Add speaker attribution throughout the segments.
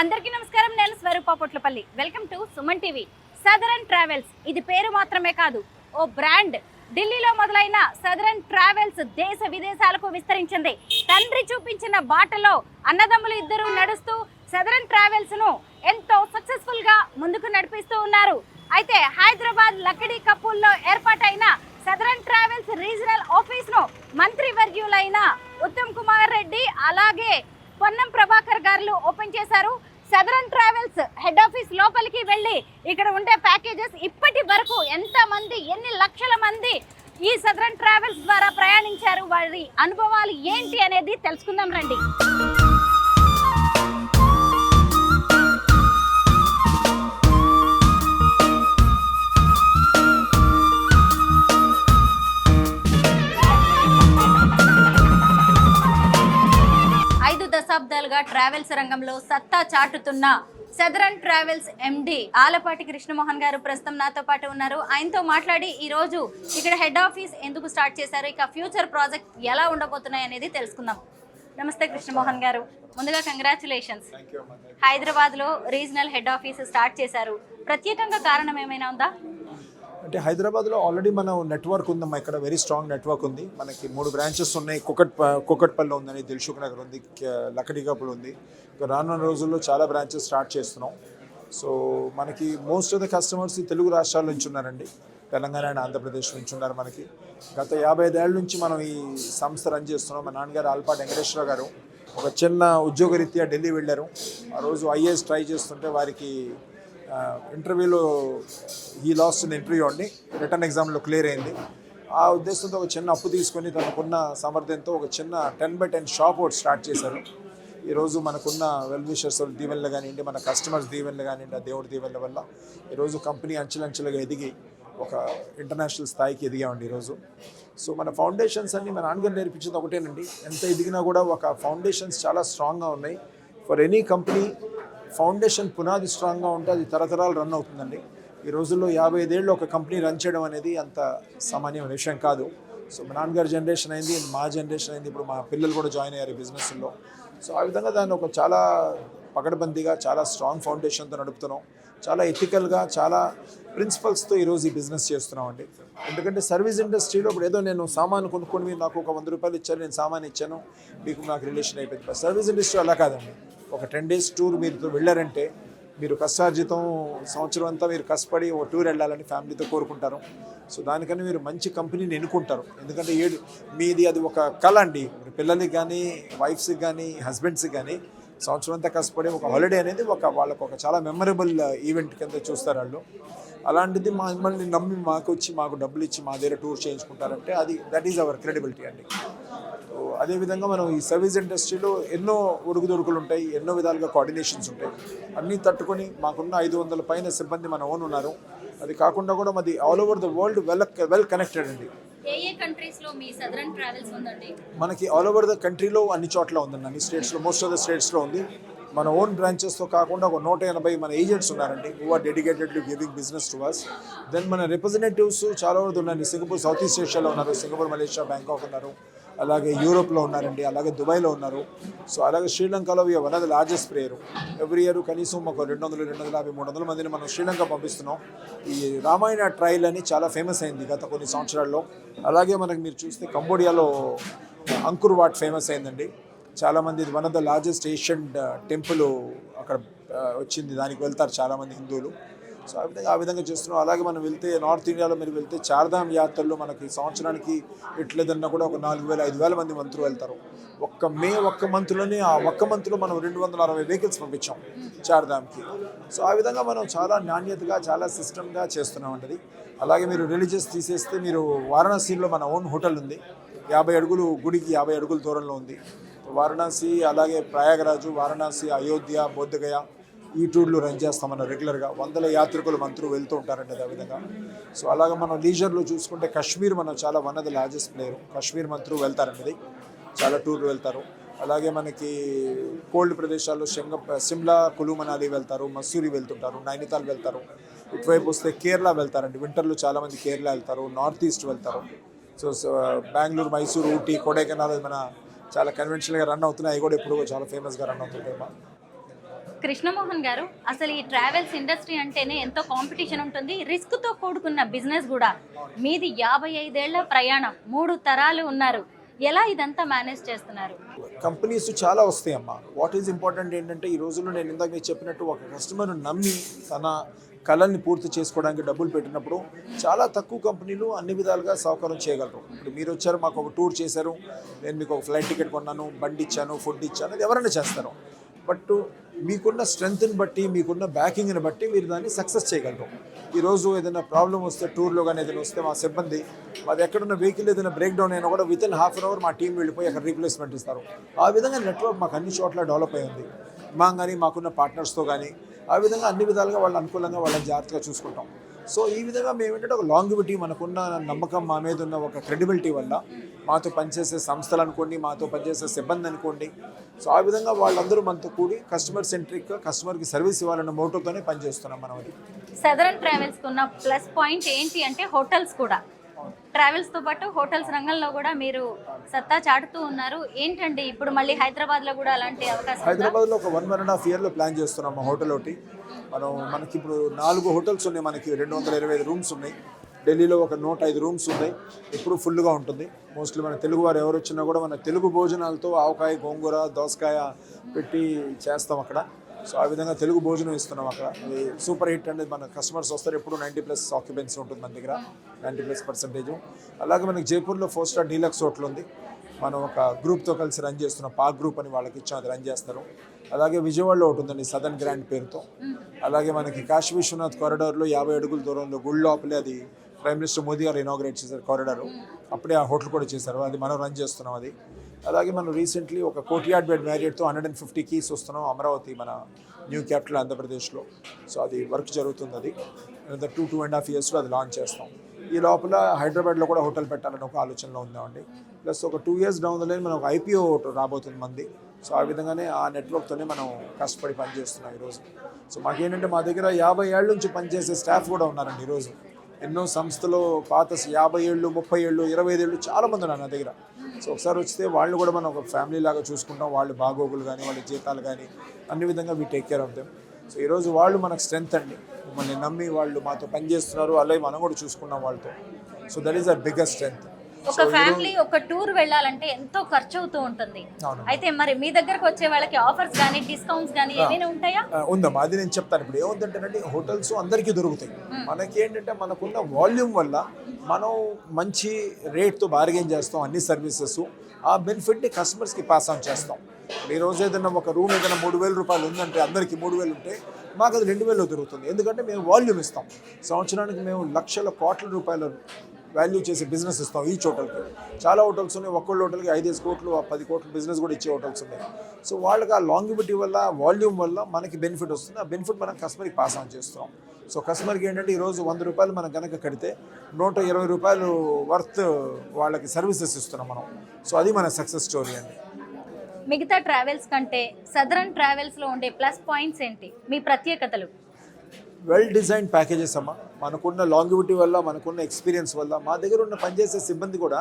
Speaker 1: అందరికీ నమస్కారం. నేను Swaroopa Potlapalli. Welcome to Suman TV. Southern travels ఇది పేరు మాత్రమే కాదు ఓ బ్రాండ్. ఢిల్లీలో మొదలైన సదరన్ ట్రావెల్స్ దేశ విదేశాలకు విస్తరించింది. తండ్రి చూపించిన బాటలో అన్నదమ్ములు ఇద్దరు నడుస్తూ సదరన్ ట్రావెల్స్ను ఎంతో సక్సెస్ఫుల్గా ముందుకు నడిపిస్తూ ఉన్నారు. అయితే హైదరాబాద్ లక్కడీ కపూల్లో ఏర్పాటైన సదరన్ ట్రావెల్స్ రీజనల్ ఆఫీస్ను మంత్రి వర్యులైన ఉత్తమ్ కుమార్ రెడ్డి అలాగే పొన్నం ప్రభాకర్ గారు ఓపెన్ చేశారు. సదరన్ ట్రావెల్స్ హెడ్ ఆఫీస్ లోపలికి వెళ్ళి ఇక్కడ ఉండే ప్యాకేజెస్ ఇప్పటి వరకు ఎంతమంది ఎన్ని లక్షల మంది ఈ సదరన్ ట్రావెల్స్ ద్వారా ప్రయాణించారు? వారి అనుభవాలు ఏంటి అనేది తెలుసుకుందాం రండి. ట్రావెల్స్ రంగంలో సత్తా చాటుతున్న southern travels MD Alapati Krishnamohan garu ప్రస్తుతం నాతో పాటు ఉన్నారు. ఆయనతో మాట్లాడి ఈ రోజు ఇక్కడ హెడ్ ఆఫీస్ ఎందుకు స్టార్ట్ చేశారు ఇక ఫ్యూచర్ ప్రాజెక్ట్ ఎలా ఉండబోతున్నాయి అనేది తెలుసుకుందాం. నమస్తే కృష్ణమోహన్ గారు. ముందుగా కంగ్రాచులేషన్స్ హైదరాబాద్లో రీజనల్ హెడ్ ఆఫీస్ స్టార్ట్ చేశారు. ప్రత్యేకంగా కారణం ఏమైనా ఉందా?
Speaker 2: అంటే హైదరాబాద్లో ఆల్రెడీ మనం నెట్వర్క్ ఉందమ్మా. ఇక్కడ వెరీ స్ట్రాంగ్ నెట్వర్క్ ఉంది. మనకి మూడు బ్రాంచెస్ ఉన్నాయి. కుకట్ కుకట్పల్లి ఉందని దిల్షుక్ నగర్ ఉంది క- ఉంది. ఇంకా రానున్న రోజుల్లో చాలా బ్రాంచెస్ స్టార్ట్ చేస్తున్నాం. సో మనకి మోస్ట్ ఆఫ్ ద కస్టమర్స్ ఈ తెలుగు రాష్ట్రాల నుంచి ఉన్నారండి. తెలంగాణ అండ్ ఆంధ్రప్రదేశ్ నుంచి ఉన్నారు మనకి. గత యాభై ఐదేళ్ళ నుంచి మనం ఈ సంస్థ రన్ చేస్తున్నాం. మా నాన్నగారు ఆల్పాటి వెంకటేశ్వర గారు ఒక చిన్న ఉద్యోగరీత్యా ఢిల్లీ వెళ్ళారు. ఆ రోజు ఐఏఎస్ ట్రై చేస్తుంటే వారికి ఇంటర్వ్యూలో ఈ లాస్ట్ ఇంటర్వ్యూ అండి. రిటర్న్ ఎగ్జామ్లో క్లియర్ అయింది. ఆ ఉద్దేశంతో ఒక చిన్న అప్పు తీసుకొని తనకున్న సామర్థ్యంతో ఒక చిన్న టెన్ బై టెన్ షాప్ ఒకటి స్టార్ట్ చేశారు. ఈరోజు మనకున్న వెల్విషర్స్ దీవెనలు కానివ్వండి మన కస్టమర్స్ దీవెనలు కానివ్వండి ఆ దేవుడి దీవెనల వల్ల ఈరోజు కంపెనీ అంచెలంచెలుగా ఎదిగి ఒక ఇంటర్నేషనల్ స్థాయికి ఎదిగామండి ఈరోజు సో మన ఫౌండేషన్స్ అన్ని మన నాన్నగారు నేర్పించింది ఒకటేనండి. ఎంత ఎదిగినా కూడా ఒక ఫౌండేషన్స్ చాలా స్ట్రాంగ్గా ఉన్నాయి. ఫర్ ఎనీ కంపెనీ ఫౌండేషన్ పునాది స్ట్రాంగ్గా ఉంటే అది తరతరాలు రన్ అవుతుందండి. ఈ రోజుల్లో యాభై ఐదేళ్ళు ఒక కంపెనీ రన్ చేయడం అనేది అంత సామాన్యమైన విషయం కాదు. సో మా నాన్నగారి జనరేషన్ అయింది మా జనరేషన్ అయింది. ఇప్పుడు మా పిల్లలు కూడా జాయిన్ అయ్యారు బిజినెస్లో. సో ఆ విధంగా దాన్ని ఒక చాలా పకడ్బందీగా చాలా స్ట్రాంగ్ ఫౌండేషన్తో నడుపుతున్నాం. చాలా ఎథికల్గా చాలా ప్రిన్సిపల్స్తో ఈరోజు ఈ బిజినెస్ చేస్తున్నాం అండి ఎందుకంటే సర్వీస్ ఇండస్ట్రీలో ఇప్పుడు ఏదో నేను సామాను కొనుక్కొని మీరు నాకు ఒక వంద రూపాయలు ఇచ్చారు నేను సామాన్ ఇచ్చాను మీకు నాకు రిలేషన్ అయిపోయింది. సర్వీస్ ఇండస్ట్రీ అలా కాదండి. ఒక టెన్ డేస్ టూర్ మీరు వెళ్ళారంటే మీరు కష్టార్జితం సంవత్సరం అంతా మీరు కష్టపడి ఒక టూర్ వెళ్ళాలని ఫ్యామిలీతో కోరుకుంటారు. సో దానికని మీరు మంచి కంపెనీని ఎన్నుకుంటారు. ఎందుకంటే ఏడు మీది అది ఒక కళ అండి. పిల్లలకి కానీ వైఫ్స్కి కానీ హస్బెండ్స్కి కానీ సంవత్సరం అంతా కష్టపడి ఒక హాలిడే అనేది ఒక వాళ్ళకు ఒక చాలా మెమరబుల్ ఈవెంట్ కింద చూస్తారు వాళ్ళు. అలాంటిది మా మిమ్మల్ని నమ్మి మాకు వచ్చి మాకు డబ్బులు ఇచ్చి మా దగ్గర టూర్ చేయించుకుంటారంటే అది దట్ ఈజ్ అవర్ క్రెడిబిలిటీ అండి. సో అదేవిధంగా మనం ఈ సర్వీస్ ఇండస్ట్రీలో ఎన్నో ఉడుకుదొడుకులు ఉంటాయి ఎన్నో విధాలుగా కోఆర్డినేషన్స్ ఉంటాయి. అన్నీ తట్టుకొని మాకున్న ఐదు వందల పైన సిబ్బంది మన ఓన్ ఉన్నారు. అది కాకుండా కూడా మాది all over the world well well connected అండి. మనకి ఆల్ ఓవర్ ద కంట్రీలో అన్ని చోట్ల ఉందండి అన్ని స్టేట్స్లో మోస్ట్ ఆఫ్ ద స్టేట్స్లో ఉంది. మన ఓన్ బ్రాంచెస్తో కాకుండా ఒక నూట ఎనభై మన ఏజెంట్స్ ఉన్నారండి who are dedicated to giving business to us then మన రిప్రజెంటేటివ్స్ చాలా వరకు ఉన్నారండి. సింగపూర్ సౌత్ ఈస్ట్ ఏషియాలో ఉన్నారు సింగపూర్ మలేషియా బ్యాంకాక్ ఉన్నారు అలాగే యూరోప్లో ఉన్నారండి అలాగే దుబాయ్లో ఉన్నారు. సో అలాగే శ్రీలంకలో one of the largest player every year కనీసం ఒక రెండు వందలు రెండు వందల యాభై మూడు వందల మందిని మనం శ్రీలంక పంపిస్తున్నాం. ఈ రామాయణ ట్రయల్ అని చాలా ఫేమస్ అయింది గత కొన్ని సంవత్సరాల్లో. అలాగే మనకి మీరు చూస్తే కంబోడియాలో అంకుర్ వాట్ ఫేమస్ అయిందండి. చాలామంది ఇది one of the largest Asian temple అక్కడ uh, వచ్చింది. దానికి వెళ్తారు చాలామంది హిందువులు. సో ఆ విధంగా ఆ విధంగా చేస్తున్నాం. అలాగే మనం వెళ్తే నార్త్ ఇండియాలో మీరు వెళ్తే చార్ధామ్ యాత్రల్లో మనకి సంవత్సరానికి ఎట్లేదన్నా కూడా ఒక నాలుగు వేల ఐదు వేల మంది మంత్రులు వెళ్తారు. ఒక్క మే ఒక్క మంత్లోనే ఆ ఒక్క మంత్లో మనం రెండు వందల అరవై వెహికల్స్ పంపించాం చార్ధామ్కి సో ఆ విధంగా మనం చాలా నాణ్యతగా చాలా సిస్టమ్గా చేస్తున్నాం అంటది అలాగే మీరు రిలీజియస్ తీసేస్తే మీరు వారణాసిలో మన ఓన్ హోటల్ ఉంది. యాభై అడుగులు గుడికి యాభై అడుగుల దూరంలో ఉంది. వారణాసి అలాగే ప్రయాగరాజు వారణాసి అయోధ్య బోద్ధగయ ఈ టూర్లు రన్ చేస్తామన్న రెగ్యులర్గా వందల యాత్రికులు మంత్రులు వెళ్తూ ఉంటారండి అదే విధంగా. సో అలాగే మనం లీజర్లో చూసుకుంటే కాశ్మీర్ మనం చాలా one of the largest player Kashmir మంత్రులు వెళ్తారండి చాలా టూర్లు వెళ్తారు. అలాగే మనకి కోల్డ్ ప్రదేశాల్లో శంగ సిమ్లా కులు మనాలి వెళ్తారు మసూరి వెళ్తుంటారు నైనితాల్ వెళ్తారు. ఇటువైపు వస్తే కేరళ వెళ్తారండి. వింటర్లో చాలామంది కేరళ వెళ్తారు నార్త్ ఈస్ట్ వెళ్తారు. సో బెంగళూరు మైసూరు ఊటీ కొడైకెనాల్ మన చాలా కన్వెన్షనల్గా రన్ అవుతున్నాయి. అవి కూడా ఇప్పుడు చాలా ఫేమస్గా రన్ అవుతుంటాయి మా.
Speaker 1: కృష్ణమోహన్ గారు అసలు ఈ ట్రావెల్స్ ఇండస్ట్రీ అంటేనే ఎంతో కాంపిటీషన్ ఉంటుంది. రిస్క్తో కూడుకున్న బిజినెస్ కూడా. మీది యాభై ఐదేళ్ళ ప్రయాణం. మూడు తరాలు ఉన్నారు. ఎలా ఇదంతా మేనేజ్ చేస్తున్నారు?
Speaker 2: కంపెనీస్ చాలా వస్తాయి అమ్మా వాట్ ఈజ్ ఇంపార్టెంట్ ఏంటంటే ఈ రోజుల్లో నేను ఇందాక మీకు చెప్పినట్టు ఒక కస్టమర్ నమ్మి తన కళల్ని పూర్తి చేసుకోవడానికి డబ్బులు పెట్టినప్పుడు చాలా తక్కువ కంపెనీలు అన్ని విధాలుగా సౌకర్యం చేయగలరు. ఇప్పుడు మీరు వచ్చారు మాకు ఒక టూర్ చేశారు నేను మీకు ఒక ఫ్లైట్ టికెట్ కొన్నాను బండి ఇచ్చాను ఫుడ్ ఇచ్చాను అది ఎవరైనా చేస్తారు. బట్ మీకున్న స్ట్రెంగ్త్ని బట్టి మీకున్న బ్యాకింగ్ని బట్టి మీరు దాన్ని సక్సెస్ చేయగలరు. ఈరోజు ఏదైనా ప్రాబ్లం వస్తే టూర్లో కానీ ఏదైనా వస్తే మా సిబ్బంది మాది ఎక్కడున్న వెహికల్ ఏదైనా బ్రేక్ డౌన్ అయినా కూడా within half an hour మా టీం వెళ్ళిపోయి అక్కడ రీప్లేస్మెంట్ ఇస్తారు. ఆ విధంగా నెట్వర్క్ మాకు అన్ని చోట్ల డెవలప్ అయి ఉంది మా కానీ మాకున్న పార్ట్నర్స్తో కానీ ఆ విధంగా అన్ని విధాలుగా వాళ్ళు అనుకూలంగా వాళ్ళని జాగ్రత్తగా చూసుకుంటాం. సో ఈ విధంగా మేము ఏంటంటే ఒక లాంగ్విటీ మనకున్న నమ్మకం మా మీద ఉన్న ఒక క్రెడిబిలిటీ వల్ల మాతో పనిచేసే సంస్థలు అనుకోండి మాతో పనిచేసే సిబ్బంది అనుకోండి సో ఆ విధంగా వాళ్ళందరూ మనతో కూడి కస్టమర్ సెంట్రిక్ కస్టమర్కి సర్వీస్ ఇవ్వాలన్న మోటోతోనే పనిచేస్తున్నాం మనం అది.
Speaker 1: సదరన్ ట్రావెల్స్ ఉన్న ప్లస్ పాయింట్ ఏంటి అంటే హోటల్స్ కూడా. ట్రావెల్స్తో పాటు హోటల్స్ రంగంలో కూడా మీరు సత్తా చాటుతూ ఉన్నారు. ఏంటండి ఇప్పుడు మళ్ళీ హైదరాబాద్లో కూడా అలాంటి అవకాశం
Speaker 2: హైదరాబాద్లో ఒక వన్ వన్ అండ్ హాఫ్ ఇయర్లో ప్లాన్ చేస్తున్నాం హోటల్ ఒకటి. మనం మనకి ఇప్పుడు నాలుగు హోటల్స్ ఉన్నాయి మనకి రెండు వందల ఇరవై ఐదు రూమ్స్ ఉన్నాయి. ఢిల్లీలో ఒక నూట ఐదు రూమ్స్ ఉన్నాయి. ఎప్పుడు ఫుల్గా ఉంటుంది. మోస్ట్లీ మన తెలుగు వారు ఎవరు వచ్చినా కూడా మన తెలుగు భోజనాలతో ఆవకాయ గోంగూర దోసకాయ పెట్టి చేస్తాం అక్కడ. సో ఆ విధంగా తెలుగు భోజనం ఇస్తున్నాం అక్కడ. అది సూపర్ హిట్ అనేది మన కస్టమర్స్ వస్తారు. ఎప్పుడు నైంటీ ప్లస్ ఆక్యుపెన్సీ ఉంటుంది మన దగ్గర. Ninety plus percentage. అలాగే మనకి జైపూర్లో ఫోర్ స్టార్ డీలక్స్ హోటల్ ఉంది. మనం ఒక గ్రూప్తో కలిసి రన్ చేస్తున్నాం. పాక్ గ్రూప్ అని వాళ్ళకి ఇచ్చాం. అది రన్ చేస్తారు. అలాగే విజయవాడలో ఒకటి ఉందండి సదర్న్ గ్రాండ్ పేరుతో. అలాగే మనకి కాశీ విశ్వనాథ్ కారిడార్లో యాభై అడుగుల దూరంలో గుడి లోపలే అది ప్రైమ్ మినిస్టర్ మోదీ గారు ఇనాగ్రేట్ చేశారు కారిడార్ అప్పుడే ఆ హోటల్ కూడా చేశారు. అది మనం రన్ చేస్తున్నాం అది. అలాగే మనం రీసెంట్లీ ఒక కోటియాడ్ బెడ్ మ్యారియట్తో హండ్రెడ్ అండ్ ఫిఫ్టీ కీస్ వస్తున్నాం అమరావతి మన న్యూ క్యాపిటల్ ఆంధ్రప్రదేశ్లో. సో అది వర్క్ జరుగుతుంది అది టూ టూ అండ్ హాఫ్ ఇయర్స్లో అది లాంచ్ చేస్తాం. ఈ లోపల హైదరాబాద్లో కూడా హోటల్ పెట్టాలని ఒక ఆలోచనలో ఉందామండి ప్లస్ ఒక two years down the line మనం ఒక ఐపీఓ రాబోతుంది మంది. సో ఆ విధంగానే ఆ నెట్వర్క్తోనే మనం కష్టపడి పనిచేస్తున్నాం ఈరోజు. సో మాకేంటంటే మా దగ్గర యాభై ఏళ్ళ నుంచి పనిచేసే స్టాఫ్ కూడా ఉన్నారండి ఈరోజు. ఎన్నో సంస్థలు పాత యాభై ఏళ్ళు ముప్పై ఏళ్ళు ఇరవై ఐదు ఏళ్ళు చాలామంది ఉన్నారు నా దగ్గర. సో ఒకసారి వస్తే వాళ్ళు కూడా మనం ఒక ఫ్యామిలీ లాగా చూసుకుంటాం. వాళ్ళు బాగోగులు కానీ వాళ్ళ జీతాలు కానీ అన్ని విధంగా we take care of them so ఈరోజు వాళ్ళు మనకు స్ట్రెంత్ అండి. మమ్మల్ని నమ్మి వాళ్ళు మాతో పనిచేస్తున్నారు. అలాగే మనం కూడా చూసుకున్నాం వాళ్ళతో. So that is a biggest strength
Speaker 1: ఒక ఫ్యామిలీ ఒక టూర్ వెళ్ళాలంటే ఎంతో ఖర్చు అవుతూ ఉంటుంది. అయితే మరి మీ దగ్గరకు వచ్చే వాళ్ళకి ఆఫర్స్ కానీ డిస్కౌంట్స్ కానీ ఏమైనా ఉంటాయా?
Speaker 2: ఉందమ్మా అది నేను చెప్తాను. ఇప్పుడు ఏముందంటేనండి హోటల్స్ అందరికీ దొరుకుతాయి. మనకి ఏంటంటే మనకున్న వాల్యూమ్ వల్ల మనం మంచి రేట్తో బార్గెన్ చేస్తాం అన్ని సర్వీసెస్. ఆ బెనిఫిట్ని కస్టమర్స్కి పాస్ ఆన్ చేస్తాం. ఈ రోజు ఏదైనా ఒక రూమ్ ఏదైనా మూడు వేల రూపాయలు ఉందంటే అందరికీ మూడు వేలు ఉంటే మాకు అది రెండు వేలు దొరుకుతుంది. ఎందుకంటే మేము వాల్యూమ్ ఇస్తాం. సంవత్సరానికి మేము లక్షల కోట్ల రూపాయల వాల్యూ చేసే బిజినెస్ ఇస్తాం ఈ హోటల్కి. చాలా హోటల్స్ ఉన్నాయి. ఒక్కొక్క హోటల్కి ఐదేసి కోట్లు పది కోట్ల బిజినెస్ కూడా ఇచ్చే హోటల్స్ ఉన్నాయి. సో వాళ్ళకి ఆ లాంగిబిటీ వల్ల వాల్యూమ్ వల్ల మనకి బెనిఫిట్ వస్తుంది. ఆ బెనిఫిట్ మనం కస్టమర్కి పాస్ ఆన్ చేస్తున్నాం. సో కస్టమర్కి ఏంటంటే ఈరోజు వంద రూపాయలు మనం కనుక కడితే నూట ఇరవై రూపాయలు వర్త్ వాళ్ళకి సర్వీసెస్ ఇస్తున్నాం మనం. సో అది మన సక్సెస్ స్టోరీ అండి.
Speaker 1: మిగతా ట్రావెల్స్ కంటే సదరన్ ట్రావెల్స్లో ఉండే ప్లస్ పాయింట్స్ ఏంటి? మీ ప్రత్యేకతలు.
Speaker 2: వెల్ డిజైన్ ప్యాకేజెస్ అమ్మ. మనకున్న లాంగివిటీ వల్ల మనకున్న ఎక్స్పీరియన్స్ వల్ల మా దగ్గర ఉన్న పనిచేసే సిబ్బంది కూడా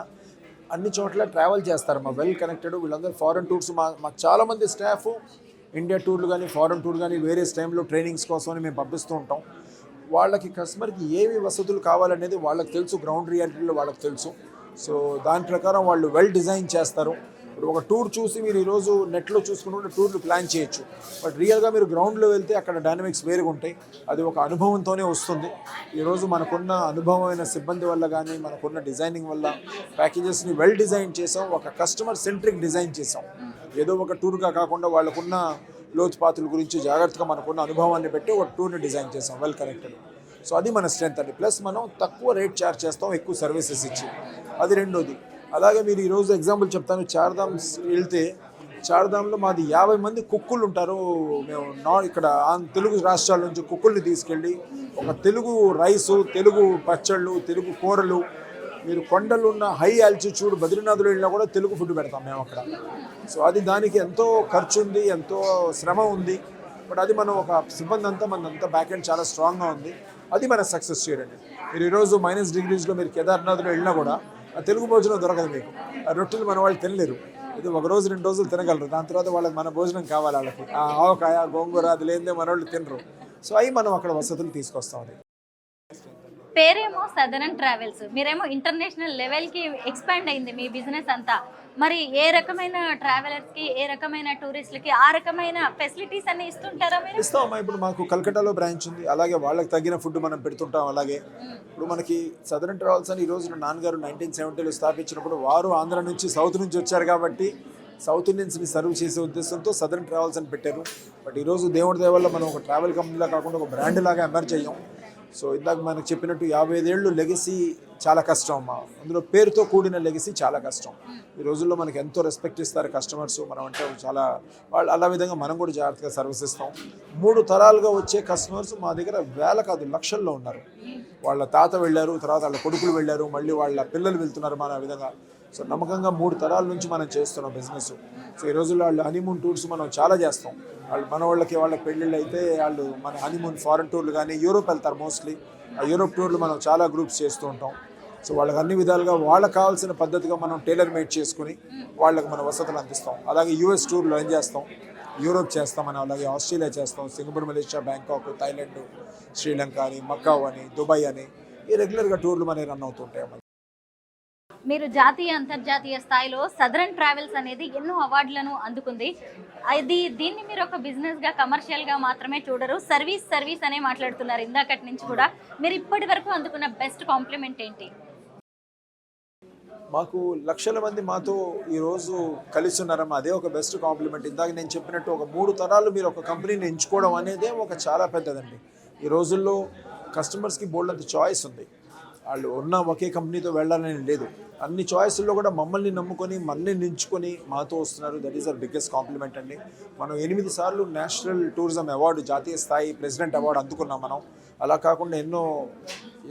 Speaker 2: అన్ని చోట్ల ట్రావెల్ చేస్తారమ్మా వెల్ కనెక్టెడ్ వీళ్ళందరూ ఫారెన్ టూర్స్ మా మా చాలామంది స్టాఫ్ ఇండియా టూర్లు కానీ ఫారెన్ టూర్ కానీ వేరే టైంలో ట్రైనింగ్స్ కోసమని మేము పంపిస్తూ ఉంటాం. వాళ్ళకి కస్టమర్కి ఏమి వసతులు కావాలనేది వాళ్ళకి తెలుసు. గ్రౌండ్ రియాలిటీలో వాళ్ళకి తెలుసు. సో దాని ప్రకారం వాళ్ళు వెల్ డిజైన్ చేస్తారు. ఇప్పుడు ఒక టూర్ చూసి మీరు ఈరోజు నెట్లో చూసుకుంటే టూర్లు ప్లాన్ చేయొచ్చు. బట్ రియల్గా మీరు గ్రౌండ్లో వెళ్తే అక్కడ డైనమిక్స్ వేరుగా ఉంటాయి అది ఒక అనుభవంతోనే వస్తుంది. ఈరోజు మనకున్న అనుభవమైన సిబ్బంది వల్ల కానీ మనకున్న డిజైనింగ్ వల్ల ప్యాకేజెస్ని వెల్ డిజైన్ చేసాం. ఒక కస్టమర్ సెంట్రిక్ డిజైన్ చేసాం. ఏదో ఒక టూర్గా కాకుండా వాళ్ళకున్న లోతుపాతుల గురించి జాగ్రత్తగా మనకున్న అనుభవాన్ని పెట్టి ఒక టూర్ని డిజైన్ చేసాం వెల్ కనెక్టెడ్ సో అది మన స్ట్రెంత్ అండి. ప్లస్ మనం తక్కువ రేట్ చార్జ్ చేస్తాం ఎక్కువ సర్వీసెస్ ఇచ్చి. అది రెండోది. అలాగే మీరు ఈరోజు ఎగ్జాంపుల్ చెప్తాను. చార్ధామ్ వెళ్తే చార్ధామ్లో మాది యాభై మంది కుక్కులు ఉంటారు. మేము నా ఇక్కడ తెలుగు రాష్ట్రాల నుంచి కుక్కుల్ని తీసుకెళ్ళి ఒక తెలుగు రైసు తెలుగు పచ్చళ్ళు తెలుగు కూరలు మీరు కొండలు ఉన్న హై ఆల్టిట్యూడ్ బద్రీనాథ్లో వెళ్ళినా కూడా తెలుగు ఫుడ్ పెడతాం మేము అక్కడ. సో అది దానికి ఎంతో ఖర్చు ఉంది ఎంతో శ్రమ ఉంది. బట్ అది మనం ఒక సిబ్బంది అంతా మన అంతా బ్యాక్ ఎండ్ చాలా స్ట్రాంగ్గా ఉంది. అది మన సక్సెస్ చేయడండి మీరు ఈరోజు మైనస్ డిగ్రీస్లో మీరు కేదార్నాథ్లో వెళ్ళినా కూడా తెలుగు భోజనం దొరకదు మీకు. ఆ రొట్టెలు మన వాళ్ళు తినలేరు. ఇది ఒక రోజు రెండు రోజులు తినగలరు. దాని తర్వాత వాళ్ళకి మన భోజనం కావాలి వాళ్ళకి. ఆ ఆవకాయ గోంగూర అది లేనిదే మన వాళ్ళు తినరు. సో అవి మనం అక్కడ వసతులు తీసుకొస్తాం
Speaker 1: పేరేమో సదరన్ ట్రావెల్స్. మీరేమో ఇంటర్నేషనల్ లెవెల్కి ఎక్స్పాండ్ అయింది మీ బిజినెస్ అంతా. మరి ఏ రకమైన ట్రావెలర్స్కి ఏ రకమైన టూరిస్టులకి ఆ రకమైన ఫెసిలిటీస్ అన్ని ఇస్తుంటారా మీరు?
Speaker 2: ఇస్తామమ్మా. ఇప్పుడు మాకు కలకటాలో బ్రాంచ్ ఉంది. అలాగే వాళ్ళకి తగిన ఫుడ్ మనం పెడుతుంటాం అలాగే. ఇప్పుడు మనకి సదరన్ ట్రావెల్స్ అని ఈ రోజు నాన్నగారు నైన్టీన్ సెవెంటీలో స్థాపించినప్పుడు వారు ఆంధ్ర నుంచి సౌత్ నుంచి వచ్చారు కాబట్టి సౌత్ ఇండియన్స్ని సర్వ్ చేసే ఉద్దేశంతో సదరన్ ట్రావెల్స్ అని పెట్టారు. బట్ ఈరోజు దేవుడి దయ వల్ల మనం ఒక ట్రావెల్ కంపెనీలా కాకుండా ఒక బ్రాండ్ లాగా ఎమర్జ్ అయ్యాం. సో ఇందాక మనకు చెప్పినట్టు యాభై ఐదేళ్ళు లెగసీ చాలా కష్టం అమ్మా. అందులో పేరుతో కూడిన లెగసీ చాలా కష్టం. ఈ రోజుల్లో మనకి ఎంతో రెస్పెక్ట్ ఇస్తారు కస్టమర్స్. మనం అంటే చాలా వాళ్ళు అలా విధంగా మనం కూడా జాగ్రత్తగా సర్వీస్ ఇస్తాం. మూడు తరాలుగా వచ్చే కస్టమర్స్ మా దగ్గర వేల కాదు లక్షల్లో ఉన్నారు. వాళ్ళ తాత వెళ్ళారు తర్వాత వాళ్ళ కొడుకులు వెళ్ళారు మళ్ళీ వాళ్ళ పిల్లలు వెళ్తున్నారు మన విధంగా. సో నమ్మకంగా మూడు తరాల నుంచి మనం చేస్తున్నాం బిజినెస్. సో ఈ రోజుల్లో వాళ్ళు హనీమూన్ టూర్స్ మనం చాలా చేస్తాం. వాళ్ళు మన వాళ్ళకి వాళ్ళకి పెళ్ళిళ్ళు అయితే వాళ్ళు మన హనీమూన్ ఫారెన్ టూర్లు కానీ యూరోప్ వెళ్తారు మోస్ట్లీ. ఆ యూరోప్ టూర్లు మనం చాలా గ్రూప్స్ చేస్తూ ఉంటాం. సో వాళ్ళకి అన్ని విధాలుగా వాళ్ళకి కావాల్సిన పద్ధతిగా మనం టైలర్ మేడ్ చేసుకుని వాళ్ళకి మన వసతులు అందిస్తాం. అలాగే యూఎస్ టూర్లో ఏం చేస్తాం? యూరోప్ చేస్తాం మనం అలాగే ఆస్ట్రేలియా చేస్తాం. Singapore Malaysia Bangkok Thailand Sri Lanka అని మక్కావ్ అని దుబాయ్ అని ఈ రెగ్యులర్గా టూర్లు మనకి రన్ అవుతుంటాయి
Speaker 1: మీరు జాతీయ అంతర్జాతీయ స్థాయిలో సదరన్ ట్రావెల్స్ అనేది ఎన్నో అవార్డులను అందుకుంది. అది దీన్ని మీరు ఒక బిజినెస్గా కమర్షియల్గా మాత్రమే చూడరు. సర్వీస్ సర్వీస్ అనే మాట్లాడుతున్నారు ఇందాకటి నుంచి కూడా. మీరు ఇప్పటి వరకు అందుకున్న బెస్ట్ కాంప్లిమెంట్ ఏంటి?
Speaker 2: మాకు లక్షల మంది మాతో ఈరోజు కలిసి ఉన్నారమ్మా. అదే ఒక బెస్ట్ కాంప్లిమెంట్ ఇందాక నేను చెప్పినట్టు ఒక మూడు తరాలు మీరు ఒక కంపెనీని ఎంచుకోవడం అనేదే ఒక చాలా పెద్దదండి. ఈ రోజుల్లో కస్టమర్స్కి బోల్డ్ అంత చాయిస్ ఉంది. వాళ్ళు ఉన్న ఒకే కంపెనీతో వెళ్ళాలని లేదు. అన్ని చాయిస్ల్లో కూడా మమ్మల్ని నమ్ముకొని మనల్ని నించుకొని మాతో వస్తున్నారు. That is our biggest compliment అండి. మనం ఎనిమిది సార్లు నేషనల్ టూరిజం అవార్డు జాతీయ స్థాయి ప్రెసిడెంట్ అవార్డు అందుకున్నాం మనం. అలా కాకుండా ఎన్నో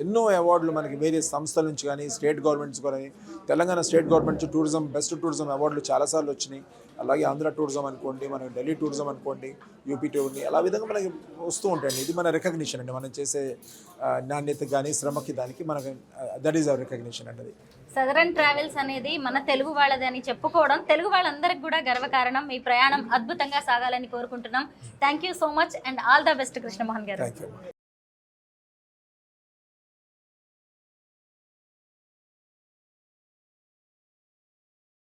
Speaker 2: ఎన్నో అవార్డులు మనకి వేరే సంస్థల నుంచి కానీ స్టేట్ గవర్నమెంట్స్ కానీ Telangana state government tourism best tourism అవార్డులు చాలాసార్లు వచ్చినాయి. అలాగే ఆంధ్ర టూరిజం అనుకోండి మనకి ఢిల్లీ టూరిజం అనుకోండి యూపీ టూర్ని అలా విధంగా మనకి వస్తూ ఉంటాయండి. ఇది మన రికగ్నిషన్ అండి. మనం చేసే నాణ్యత కానీ శ్రమకి దానికి మనకి దట్ ఈస్ అవర్ రికగ్నిషన్ అండి అది.
Speaker 1: సదరన్ ట్రావెల్స్ అనేది మన తెలుగు వాళ్ళది అని చెప్పుకోవడం తెలుగు వాళ్ళందరికి కూడా గర్వకారణం మీ ప్రయాణం అద్భుతంగా సాగాలని కోరుకుంటున్నాం. Thank you so much and all the best Krishnamohan garu.